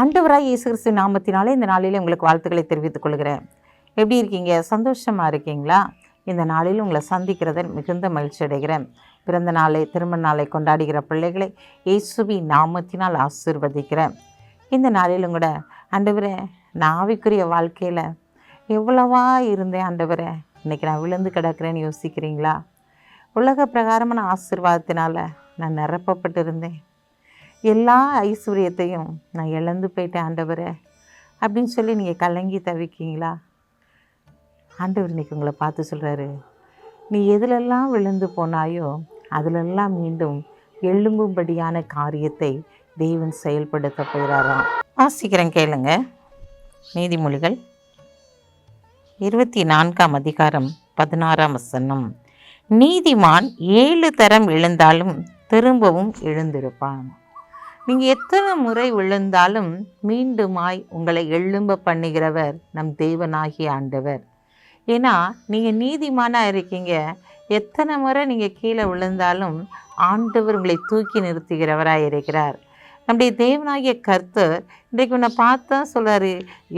ஆண்டவராக இயேசு கிறிஸ்து நாமத்தினாலே இந்த நாளில் உங்களுக்கு வாழ்த்துக்களை தெரிவித்துக் கொள்கிறேன். எப்படி இருக்கீங்க? சந்தோஷமாக இருக்கீங்களா? இந்த நாளில் உங்களை சந்திக்கிறதில் மிகுந்த மகிழ்ச்சி அடைகிறேன். பிறந்த நாளை திருமண நாளை கொண்டாடுகிற பிள்ளைகளை இயேசுவி நாமத்தினால் ஆசிர்வதிக்கிறேன். இந்த நாளிலும் கூட ஆண்டவரே நான் ஆவிக்குரிய வாழ்க்கையில் எவ்வளவா இருந்தேன் ஆண்டவரே? இன்னைக்கு நான் விழுந்து கிடக்கிறேன்னு யோசிக்கிறீங்களா? உலக பிரகாரமான ஆசிர்வாதத்தினால் நான் நிரப்பப்பட்டு இருந்தேன் எல்லா ஐஸ்வர்யத்தையும் நான் இழந்து போயிட்டேன் ஆண்டவரே. அப்படின்னு சொல்லி நீங்கள் கலங்கி தவிக்கீங்களா? ஆண்டவர் இன்றைக்கி உங்களை பார்த்து சொல்கிறாரு நீ எதிலெல்லாம் விழுந்து போனாயோ அதிலெல்லாம் மீண்டும் எழும்பும்படியான காரியத்தை தெய்வன் செயல்படுத்த போகிறாராம். வாசிக்கிறேன் கேளுங்க. நீதிமொழிகள் இருபத்தி நான்காம் அதிகாரம் பதினாறாம் வசனம். நீதிமான் ஏழு தரம் எழுந்தாலும் திரும்பவும் எழுந்திருப்பான். நீங்கள் எத்தனை முறை விழுந்தாலும் மீண்டுமாய் உங்களை எழும்ப பண்ணுகிறவர் நம் தேவனாகிய ஆண்டவர். ஏன்னா நீங்கள் நீதிமானாக இருக்கீங்க. எத்தனை முறை நீங்கள் கீழே விழுந்தாலும் ஆண்டவர் உங்களை தூக்கி நிறுத்துகிறவராக இருக்கிறார். நம்முடைய தேவனாகிய கர்த்தர் இன்றைக்கு உன்னை பார்த்தா சொல்கிறாரு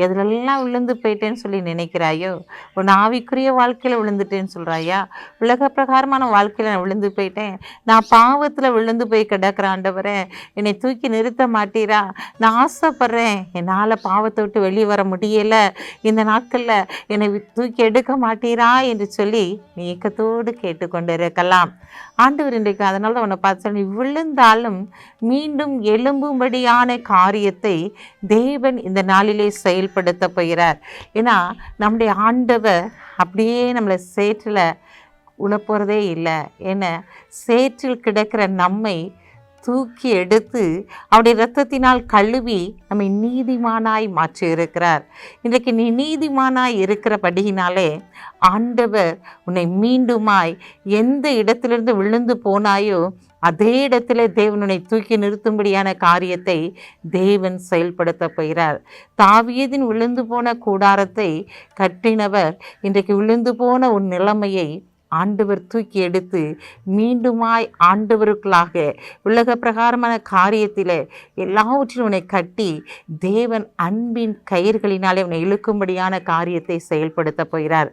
எதுலெல்லாம் விழுந்து போயிட்டேன்னு சொல்லி நினைக்கிறாயோ உன் ஆவிக்குரிய வாழ்க்கையில் விழுந்துட்டேன்னு சொல்கிறாயா உலக பிரகாரமான வாழ்க்கையில் நான் விழுந்து போயிட்டேன். நான் பாவத்தில் விழுந்து போய் கிடக்கிற ஆண்டவரே என்னை தூக்கி நிறுத்த மாட்டீரா? நான் ஆசைப்படுறேன். என்னால் பாவத்தை விட்டு வெளியே வர முடியலை. இந்த நாட்களில் என்னை தூக்கி எடுக்க மாட்டீரா? என்று சொல்லி நீக்கத்தோடு கேட்டுக்கொண்டு இருக்கலாம் ஆண்டவர் இன்றைக்கு அதனால தான் உன்னை பார்த்து சொல்லி விழுந்தாலும் மீண்டும் எழும்பும்படியான காரியத்தை தேவன் இந்த நாளிலே செயல்படுத்த போகிறார். ஏன்னா நம்முடைய ஆண்டவர் அப்படியே நம்மளை சேற்றில் உழப்போகிறதே இல்லை. ஏன்னா சேற்றில் கிடக்கிற நம்மை தூக்கி எடுத்து அவருடைய இரத்தத்தினால் கழுவி நம்மை நீதிமானாய் மாற்றி இருக்கிறார் இன்றைக்கு நீ நீதிமானாய் இருக்கிறபடியினாலே ஆண்டவர் உன்னை மீண்டுமாய் எந்த இடத்திலிருந்து விழுந்து போனாயோ அதே இடத்துல தேவனுடைய தூக்கி நிறுத்தும்படியான காரியத்தை தேவன் செயல்படுத்த போகிறார். தாவியதின் விழுந்து போன கூடாரத்தை கட்டினவர் இன்றைக்கு விழுந்து போன உன் நிலைமையை ஆண்டவர் தூக்கி எடுத்து மீண்டுமாய் ஆண்டவருக்குள்ளாக உலக பிரகாரமான காரியத்தில் எல்லாவற்றிலும் உன்னை கட்டி தேவன் அன்பின் கயிர்களினாலே உன்னை இழுக்கும்படியான காரியத்தை செயல்படுத்த போகிறார்.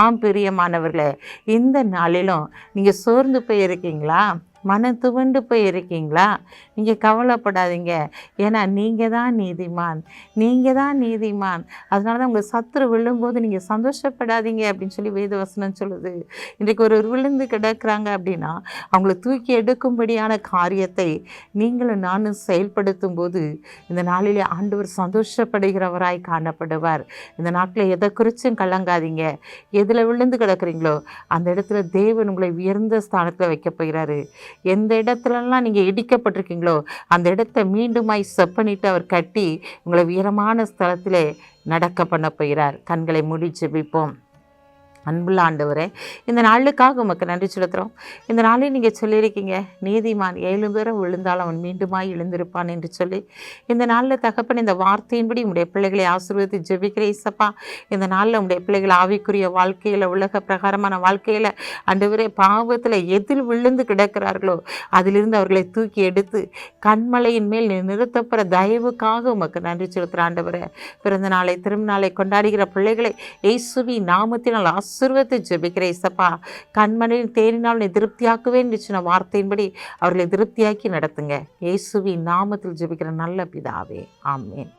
ஆம் பிரியமானவர்களே இந்த நாளிலும் நீங்கள் சோர்ந்து போயிருக்கீங்களா? மன துவண்டு போயிருக்கீங்களா நீங்கள் கவலைப்படாதீங்க. ஏன்னா நீங்கள் தான் நீதிமான். நீங்கள் தான் நீதிமான். அதனால தான் உங்கள் சத்துரு விழும்போது நீங்கள் சந்தோஷப்படாதீங்க அப்படின்னு சொல்லி வேதவசனம் சொல்லுது. இன்றைக்கு ஒரு விழுந்து கிடக்குறாங்க அப்படின்னா அவங்கள தூக்கி எடுக்கும்படியான காரியத்தை நீங்களும் நானும் செயல்படுத்தும் போது இந்த நாளிலே ஆண்டவர் சந்தோஷப்படுகிறவராய் காணப்படுவார். இந்த நாட்டில் எதை குறிச்சும் கலங்காதீங்க. எதில் விழுந்து கிடக்குறீங்களோ அந்த இடத்துல தேவன் உங்களை உயர்ந்த ஸ்தானத்தில் வைக்க போகிறாரு. எந்த இடத்துலலாம் நீங்கள் இடிக்கப்பட்டிருக்கீங்களோ அந்த இடத்த மீண்டுமாய் செப்பனிட்டு அவர் கட்டி உங்களை உயரமான ஸ்தலத்திலே நடக்க பண்ண போகிறார். கண்களை முடிச்சு ஜெபிப்போம். அன்புள்ள ஆண்டவரே இந்த நாளுக்காக உமக்கு நன்றி செலுத்துகிறோம் இந்த நாளையும் நீங்கள் சொல்லியிருக்கீங்க நீதிமான் ஏழு பேரும் விழுந்தால் அவன் மீண்டுமாய் எழுந்திருப்பான் என்று சொல்லி இந்த நாளில் தகப்பன் இந்த வார்த்தையின்படி உடைய பிள்ளைகளை ஆசீர்வதித்து ஜெபிக்கிற இசப்பா இந்த நாளில் உடைய பிள்ளைகள் ஆவிக்குரிய வாழ்க்கையில் உலக பிரகாரமான வாழ்க்கையில் ஆண்டவரே பாவத்தில் எதில் விழுந்து கிடக்கிறார்களோ அதிலிருந்து அவர்களை தூக்கி எடுத்து கண்மலையின் மேல் நிறுத்தப்படுற தயவுக்காக உமக்கு நன்றி செலுத்துகிற ஆண்டவரே. பிறந்த நாளை திருநாளை கொண்டாடுகிற பிள்ளைகளை இயேசுவி நாமத்தினால் ஆசீர்வத்தை ஜெபிக்கிற இசப்பா கண்மணியில் தேறினால் நீ திருப்தியாக்குவேன் சொன்ன வார்த்தையின்படி அவர்களை திருப்தியாக்கி நடத்துங்க. இயேசுவி நாமத்தில் ஜெபிக்கிற நல்ல பிதாவே. ஆமேன்.